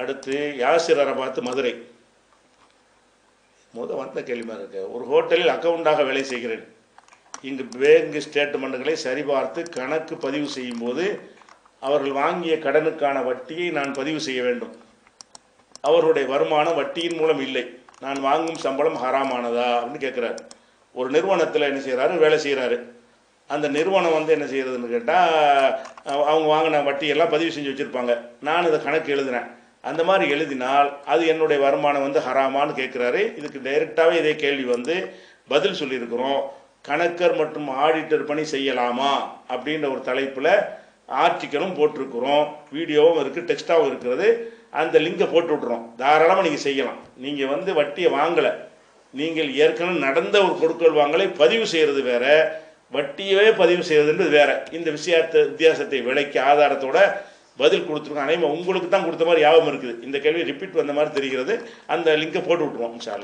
அடுத்து யாசிரரை பார்த்து மதுரை. முத வந்த கேள்வி மாதிரி இருக்கு. ஒரு ஹோட்டலில் அக்கவுண்டாக வேலை செய்கிறேன். இங்கு பேங்க் ஸ்டேட்மெண்ட்டுகளை சரிபார்த்து கணக்கு பதிவு செய்யும் போது அவர்கள் வாங்கிய கடனுக்கான வட்டியை நான் பதிவு செய்ய வேண்டும். அவருடைய வருமானம் வட்டியின் மூலம் இல்லை. நான் வாங்கும் சம்பளம் ஹராமானதா அப்படின்னு கேட்குறாரு. ஒரு நிறுவனத்தில் என்ன செய்கிறாரு வேலை செய்கிறாரு அந்த நிறுவனம் வந்து என்ன செய்கிறதுன்னு கேட்டால் அவங்க வாங்கின வட்டியெல்லாம் பதிவு செஞ்சு வச்சுருப்பாங்க. நான் இதை கணக்கு எழுதினேன் அந்த மாதிரி எழுதினால் அது என்னுடைய வருமானம் வந்து ஹராமான்னு கேட்குறாரு. இதுக்கு டைரெக்டாகவே இதே கேள்வி வந்து பதில் சொல்லியிருக்கிறோம். கணக்கர் மற்றும் ஆடிட்டர் பணி செய்யலாமா அப்படின்ற ஒரு தலைப்பில் ஆர்டிக்கலும் போட்டிருக்கிறோம். வீடியோவும் இருக்குது டெக்ஸ்ட்டாகவும் இருக்கிறது. அந்த லிங்கை போட்டு விட்றோம் தாராளமாக நீங்கள் செய்யலாம். நீங்கள் வந்து வட்டியை வாங்கலை. நீங்கள் ஏற்கனவே நடந்த ஒரு கொடுக்கல் வாங்கலை பதிவு செய்கிறது வேறு. வட்டியவே பதிவு செய்கிறதுன்றது வேறு. இந்த விஷயத்தை வித்தியாசத்தை விலைக்கு ஆதாரத்தோட பதில் கொடுத்துருக்கோம். அனைவரும் உங்களுக்கு தான் கொடுத்த மாதிரி ஞாபகம் இருக்குது. இந்த கேள்வி ரிப்பீட் வந்த மாதிரி தெரிகிறது. அந்த லிங்கை போட்டு விட்ருவோம் இன்ஷா